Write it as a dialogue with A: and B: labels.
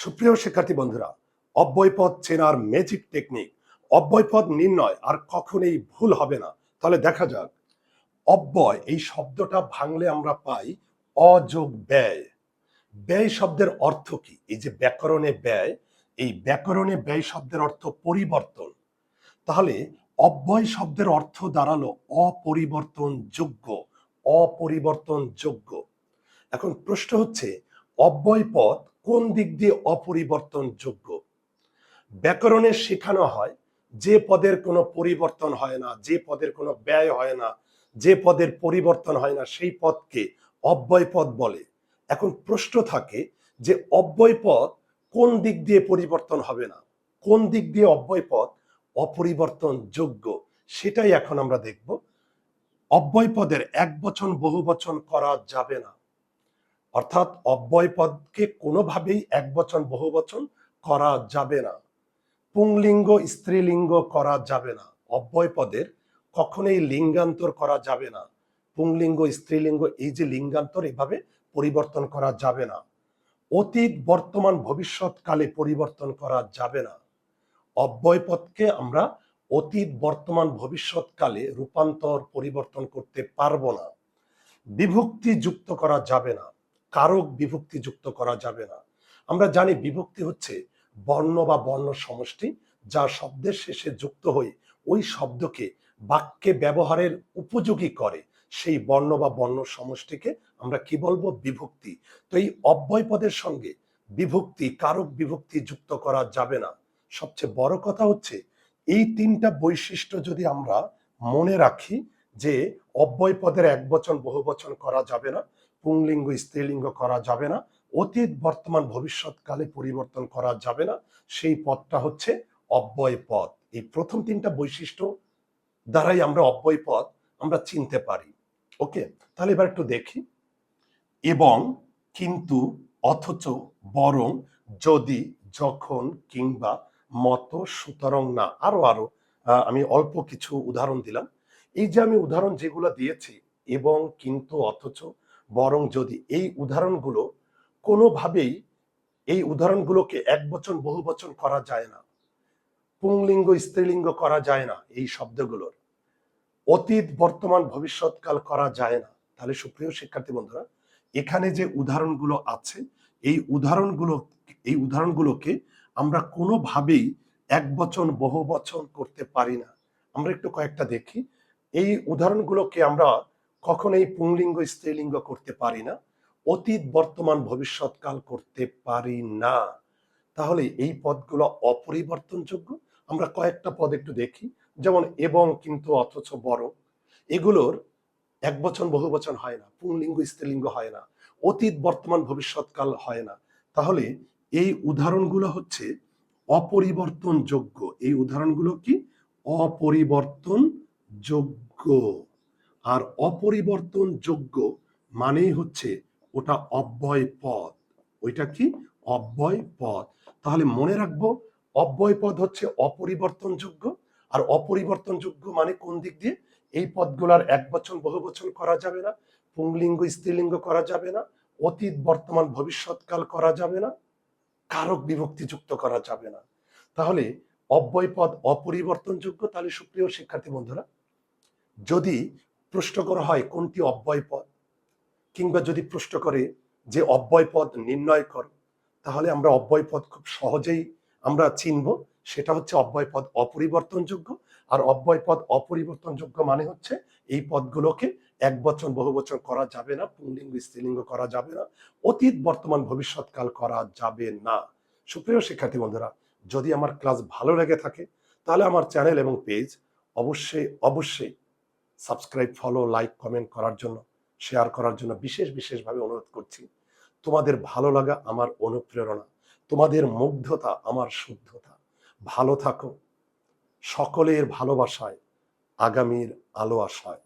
A: সুপ্রিয় শিক্ষার্থী বন্ধুরা অব্যয়পদ চেনার ম্যাজিক টেকনিক অব্যয়পদ নির্ণয় আর কখনোই ভুল হবে না। তাহলে দেখা যাক। অব্যয়, এই শব্দটা ভাঙলে আমরা পাই অযোগ ব্যয়। ব্যয় শব্দের অর্থ কি? এই যে ব্যাকরণে ব্যয়, এই ব্যাকরণে ব্যয় শব্দের অর্থ পরিবর্তন। তাহলে অব্যয় শব্দের অর্থ দাঁড়াল অপরিবর্তনযোগ্য অপরিবর্তনযোগ্য। এখন প্রশ্ন হচ্ছে অব্যয় পদ কোন দিক দিয়ে অপরিবর্তনযোগ্য? ব্যাকরণে শেখানো হয়, যে পদের কোনো পরিবর্তন হয় না, যে পদের কোনো ব্যয় হয় না, যে পদের পরিবর্তন হয় না, সেই পদকে অব্যয় পদ বলে। এখন প্রশ্ন থাকে যে অব্যয় পদ কোন দিক দিয়ে পরিবর্তন হবে না? কোন দিক দিয়ে অব্যয় পদ অপরিবর্তনযোগ্য? সেটাই এখন আমরা দেখব। অব্যয় পদের এক বচন বহু বচন করা যাবে না। অর্থাৎ অব্যয় পদকে কোনোভাবেই এক বচন, বহু বচন করা যাবে না। পুংলিঙ্গ, স্ত্রীলিঙ্গ করা যাবে না। অব্যয় পদের কখনোই লিঙ্গান্তর করা যাবে না। পুংলিঙ্গ, স্ত্রীলিঙ্গ এই যে লিঙ্গান্তর, এভাবে পরিবর্তন করা যাবে না। অতীত, বর্তমান, ভবিষ্যৎকালে পরিবর্তন করা যাবে না। অব্যয় পদকে আমরা অতীত, বর্তমান, ভবিষ্যৎকালে রূপান্তর, পরিবর্তন করতে পারব না। বিভক্তি যুক্ত করা যাবে না। কারক বিভক্তি যুক্ত করা যাবে না। আমরা জানি বিভক্তি হচ্ছে বর্ণ বা বর্ণ সমষ্টি যা শব্দের শেষে যুক্ত হয়ে ওই শব্দকে বাক্যে ব্যবহারের উপযোগী করে। সেই বর্ণ বা বর্ণ সমষ্টিকে আমরা কি বলব? বিভক্তি। তো এই অব্যয় পদের সঙ্গে বিভক্তি, কারক বিভক্তি যুক্ত করা যাবে না। সবচেয়ে বড় কথা হচ্ছে এই তিনটা বৈশিষ্ট্য যদি আমরা মনে রাখি যে অব্যয় পদের এক বচন বহু বচন করা যাবে না পুংলিঙ্গ স্ত্রীলিঙ্গ করা যাবে না। অতীত, বর্তমান, ভবিষ্যৎকালে পরিবর্তন করা যাবে না। সেই পথটা হচ্ছে অব্যয় পথ। এই প্রথম তিনটা বৈশিষ্ট্য দ্বারাই আমরা অব্যয় পথ আমরা চিনতে পারি। ওকে? তাহলে এবার একটু দেখি। এবং কিন্তু অথচ বরং যদি, যখন কিংবা মত সুতরাং না। আরও আরও আমি অল্প কিছু উদাহরণ দিলাম। এই যে আমি উদাহরণ যেগুলো দিয়েছি এবং কিন্তু অথচ বরং যদি এই উদাহরণগুলো কোনোভাবেই এই উদাহরণগুলোকে এক বচন, বহু বচন করা যায় না, পুংলিঙ্গ, স্ত্রীলিঙ্গ করা যায় না এই শব্দগুলোর, অতীত, বর্তমান, ভবিষ্যৎকাল করা যায় না। তাহলে সুপ্রিয় শিক্ষার্থী বন্ধুরা, এখানে যে উদাহরণগুলো আছে, এই উদাহরণগুলো, এই উদাহরণগুলোকে আমরা কোনোভাবেই এক বচন, বহু বচন করতে পারি না। আমরা একটু কয়েকটা দেখি। এই উদাহরণগুলোকে আমরা কখনোই পুংলিঙ্গ, স্ত্রীলিঙ্গ করতে পারি না। অতীত, বর্তমান ভবিষ্যৎকাল করতে পারি না। তাহলে এই পদগুলো অপরিবর্তনযোগ্য? আমরা কয়েকটা পদ একটু দেখি। যেমন এবং কিন্তু অথচ বড়। এগুলোর এক বচন, বহু বচন হয় না। পুংলিঙ্গ, স্ত্রীলিঙ্গ হয় না। অতীত, বর্তমান ভবিষ্যৎকাল হয় না। তাহলে এই উদাহরণগুলো হচ্ছে অপরিবর্তনযোগ্য। এই উদাহরণগুলো কি? অপরিবর্তনযোগ্য। আর অপরিবর্তনযোগ্য মানেই হচ্ছে ওটা অব্যয় পদ ওইটা কি? অব্যয় পদ তাহলে মনে রাখব, অব্যয় পদ হচ্ছে অপরিবর্তনযোগ্য। আর অপরিবর্তনযোগ্য মানে কোন দিক দিয়ে? এই পদগুলার এক বচন বহু বচন করা যাবে না, পুংলিঙ্গ, স্ত্রীলিঙ্গ করা যাবে না, অতীত, বর্তমান, ভবিষ্যৎকাল করা যাবে না, কারক বিভক্তি যুক্ত করা যাবে না। তাহলে অব্যয় পদ অপরিবর্তনযোগ্য, তাহলে সুপ্রিয় শিক্ষার্থী বন্ধুরা, যদি প্রশ্ন করা হয় কোনটি অব্যয় পদ? কিংবা যদি প্রশ্ন করে যে অব্যয় পদ নির্ণয় কর, তাহলে আমরা অব্যয় পদ খুব সহজেই আমরা চিনব। সেটা হচ্ছে অব্যয় পদ অপরিবর্তনযোগ্য। আর অব্যয় পদ অপরিবর্তনযোগ্য মানে হচ্ছে এই পদগুলোকে এক বচন বহু বচন করা যাবে না, পুংলিঙ্গ, স্ত্রীলিঙ্গ করা যাবে না, অতীত, বর্তমান ভবিষ্যৎকাল করা যাবে না। সুপ্রিয় শিক্ষার্থী বন্ধুরা, যদি আমার ক্লাস ভালো লেগে থাকে, তাহলে আমার চ্যানেল এবং পেজ অবশ্যই অবশ্যই সাবস্ক্রাইব ফলো লাইক কমেন্ট করার জন্য শেয়ার করার জন্য বিশেষ, বিশেষভাবে অনুরোধ করছি। তোমাদের ভালো লাগা আমার অনুপ্রেরণা, তোমাদের মুগ্ধতা আমার শুদ্ধতা। ভালো থাকো। সকলের ভালোবাসায় আগামীর আলো আশায়।